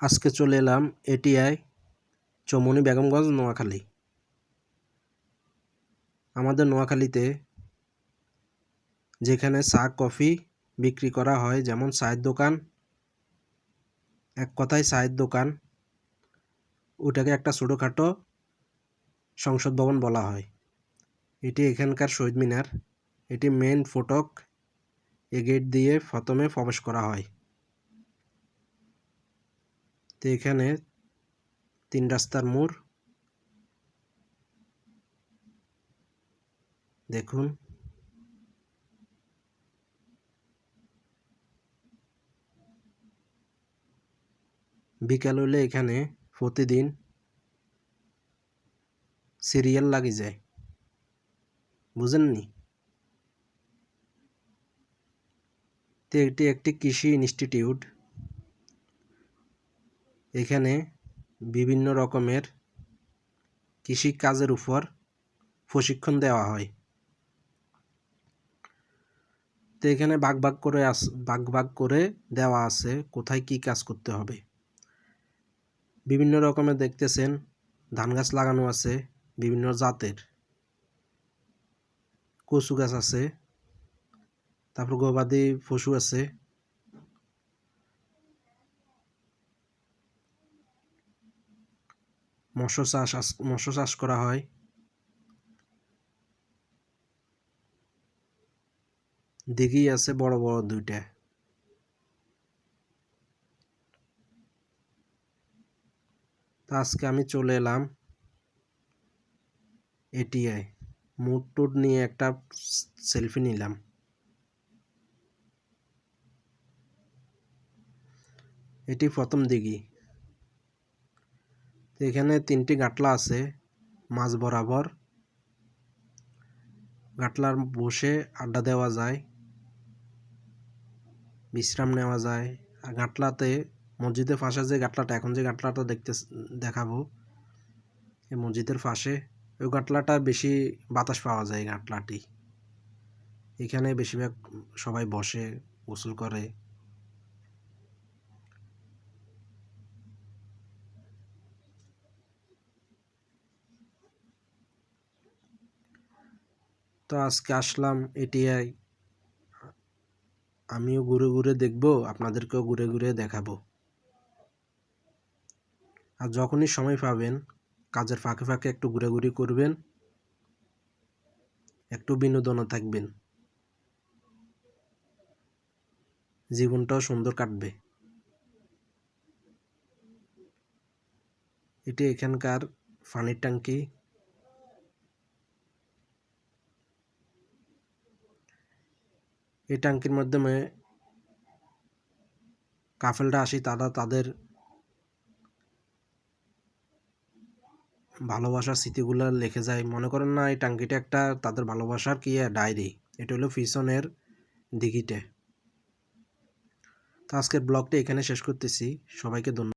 আজকে চলে এলাম এটিআই চৌমনি বেগমগঞ্জ, নোয়াখালী। আমাদের নোয়াখালীতে যেখানে চা কফি বিক্রি করা হয়, যেমন চায়ের দোকান। এক কথায় চায়ের দোকান, ওটাকে একটা ছোটোখাটো সংসদ ভবন বলা হয়। এটি এখানকার শহীদ মিনার। এটি মেন ফটক। এ গেট দিয়ে প্রথমে প্রবেশ করা হয়। তো এখানে তিন রাস্তার মোড়। দেখুন। বিকাল হলে এখানে প্রতিদিন সিরিয়াল লাগি যায়। বুঝেননি? তো এটি একটি কৃষি ইনস্টিটিউট। এখানে বিভিন্ন রকমের কৃষি কাজের উপর প্রশিক্ষণ দেওয়া হয়। তো এখানে ভাগ ভাগ করে আস, ভাগ ভাগ করে দেওয়া আছে কোথায় কি কাজ করতে হবে। বিভিন্ন রকমের দেখতেছেন, ধান গাছ লাগানো আছে, বিভিন্ন জাতের কচু গাছ আছে, তারপর গবাদি পশু আছে মৎস্য চাষ মৎস্য চাষ করা হয়। দিঘি আছে বড় বড় দুইটা। তো আজকে আমি চলে এলাম এটিআই মুড টুড নিয়ে একটা সেলফি নিলাম। এটি প্রথম দিঘি। এখানে তিনটি গাটলা আছে মাঝ বরাবর। গাটলার বসে আড্ডা দেওয়া যায়, বিশ্রাম নেওয়া যায়। আর গাটলাতে মসজিদের পাশে যে গাটলাটা, এখন যে গাটলাটা দেখতে দেখাবো, এই মসজিদের পাশে, ওই গাটলাটা বেশি বাতাস পাওয়া যায় গাটলাটি। এখানে বেশিরভাগ সবাই বসে, গোসল করে। তো আজকে আসলাম এটিআই আমিও ঘুরে ঘুরে দেখব, আপনাদেরকেও ঘুরে ঘুরে দেখাবো। আর যখনই সময় পাবেন, কাজের ফাঁকে ফাঁকে একটু ঘুরাঘুরি করবেন, একটু বিনোদনও থাকবেন। জীবনটাও সুন্দর কাটবে। এটি এখানকার পানির ট্যাঙ্কি এই ট্যাঙ্কির মাধ্যমে কাফেলরা আসি, তারা তাদের ভালোবাসার স্মৃতিগুলো লিখে যায়। মনে করেন না, এই ট্যাঙ্কিটা একটা তাদের ভালোবাসার কি ডায়েরি? এটা হলো পিছনের দিঘিতে। তো আজকের ব্লগটা এখানে শেষ করতেছি। সবাইকে ধন্যবাদ।